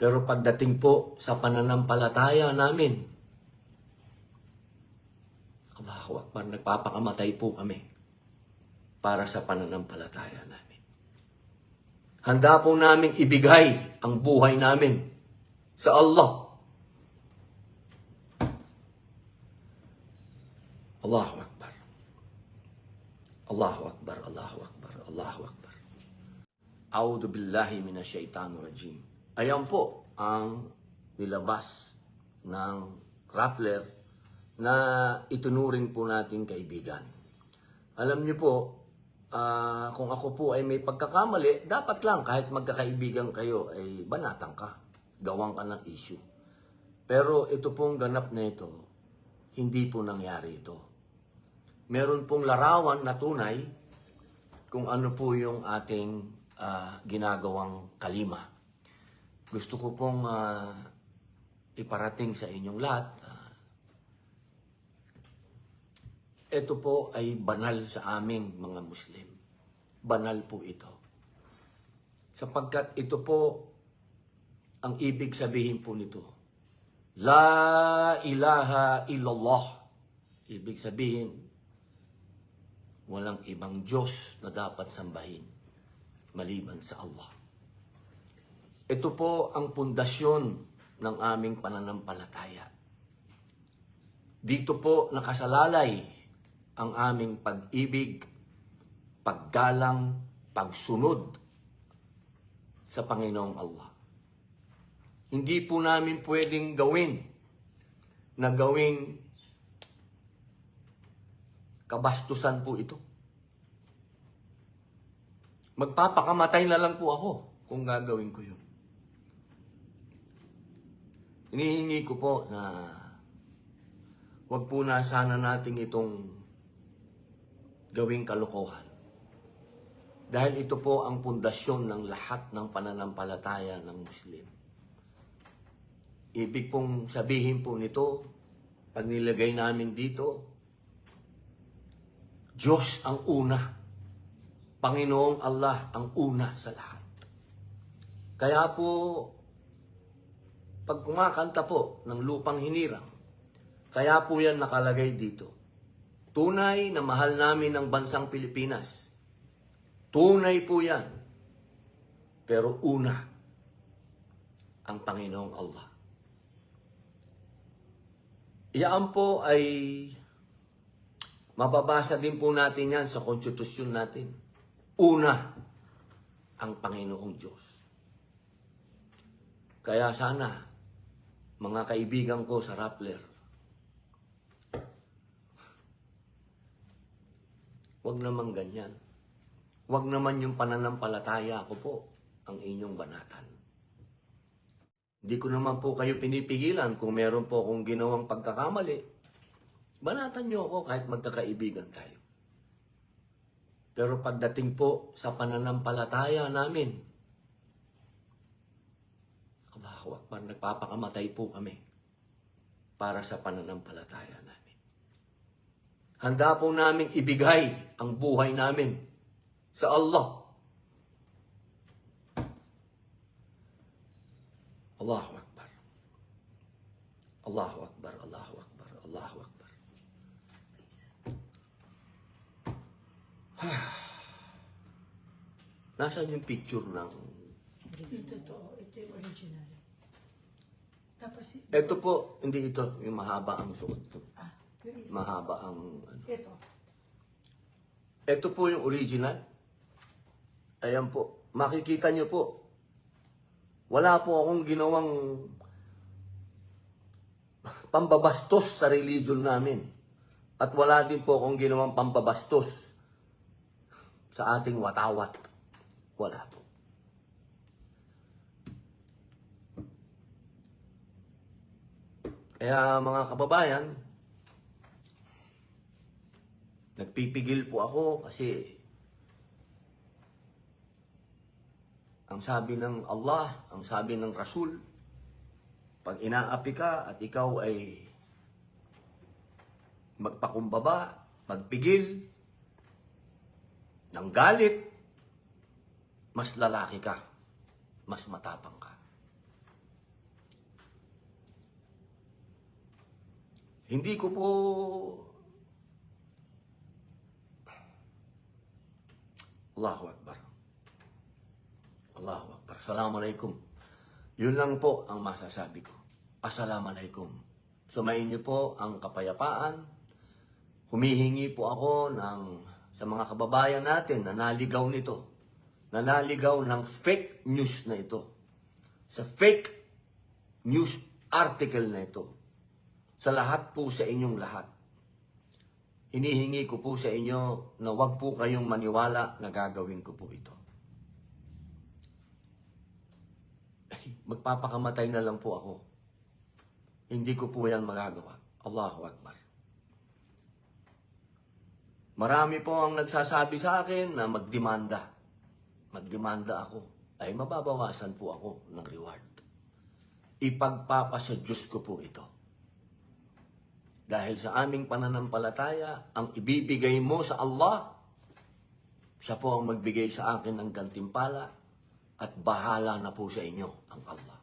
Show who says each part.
Speaker 1: Pero pagdating po sa pananampalataya namin, Allahu Akbar, nagpapakamatay po kami para sa pananampalataya namin. Handa po namin ibigay ang buhay namin sa Allah. Allahu Akbar. Allahu Akbar, Allahu Akbar, Allahu Akbar. A'udhu billahi minasyaitanir rajim. Ayan po ang nilabas ng Rappler na itunuring po nating kaibigan. Alam niyo po, ah, kung ako po ay may pagkakamali, dapat lang kahit magkakaibigan kayo ay banatan ka. Gawang ka ng issue. Pero ito pong ganap na ito, hindi po nangyari ito. Meron pong larawan na tunay kung ano po yung ating ah, ginagawang kalima. Gusto ko pong ah, iparating sa inyong lahat. ah, ito po ay banal sa aming mga Muslim. Banal po ito. Sapagkat ito po ang ibig sabihin po nito. La ilaha illallah. Ibig sabihin, walang ibang Diyos na dapat sambahin maliban sa Allah. Ito po ang pundasyon ng aming pananampalataya. Dito po nakasalalay ang aming pag-ibig, paggalang, pagsunod sa Panginoong Allah. Hindi po namin pwedeng gawin na gawing kabastusan po ito. Magpapakamatay na lang po ako kung gagawin ko yun. Hinihingi ko po na wag po na sana nating itong gawing kalokohan. Dahil ito po ang pundasyon ng lahat ng pananampalataya ng Muslim. Ibig pong sabihin po nito, pag nilagay namin dito, Diyos ang una. Panginoong Allah ang una sa lahat. Kaya po, pag kumakanta po ng lupang hinirang, kaya po yan nakalagay dito. Tunay na mahal namin ang bansang Pilipinas. Tunay po yan. Pero una, ang Panginoong Allah. Iyan po ay mababasa din po natin yan sa konstitusyon natin. Una, ang Panginoong Diyos. Kaya sana, mga kaibigan ko sa Rappler, Huwag naman ganyan. Huwag naman yung pananampalataya ko po ang inyong banatan. Hindi ko naman po kayo pinipigilan kung meron po akong ginawang pagkakamali. Banatan niyo ako kahit magkakaibigan tayo. Pero pagdating po sa pananampalataya namin, Allahu Akbar, nagpapakamatay po kami para sa pananampalataya namin. Handa po namin ibigay ang buhay namin sa Allah. Allahu Akbar. Allahu Akbar, Allahu Akbar, Allahu Akbar. Nasaan yung picture ng...
Speaker 2: Ito to, ito yung original. Tapos,
Speaker 1: Ito po, hindi ito, yung mahaba ang suot ko.
Speaker 2: ah, yung isa.
Speaker 1: Mahaba ang... Ano.
Speaker 2: Ito.
Speaker 1: Ito po yung original. Ayan po. Makikita nyo po. Wala po akong ginawang pambabastos sa religion namin. At wala din po akong ginawang pambabastos sa ating watawat. Wala po. Kaya mga kababayan, Nagpipigil po ako kasi ang sabi ng Allah, ang sabi ng Rasul, pag inaapi ka at ikaw ay magpakumbaba, magpigil, ng galit, mas lalaki ka, mas matapang ka. Hindi ko po Allahu Akbar. Allahu Akbar. Assalamualaikum. Yun lang po ang masasabi ko. Assalamualaikum. Sumayin niyo po ang kapayapaan. Humihingi po ako ng sa mga kababayan natin na naligaw nito. Na naligaw ng fake news na ito. Sa fake news article na ito. Sa lahat po sa inyong lahat. Hinihingi ko po sa inyo na wag po kayong maniwala na gagawin ko po ito. Ay, magpapakamatay na lang po ako. Hindi ko po yan magagawa. Allahu Akbar. Marami po ang nagsasabi sa akin na magdemanda. Magdemanda ako. Ay mababawasan po ako ng reward. Ipagpapasa Diyos ko po ito. Dahil sa aming pananampalataya, ang ibibigay mo sa Allah, siya po ang magbigay sa akin ng gantimpala at bahala na po sa inyo ang Allah.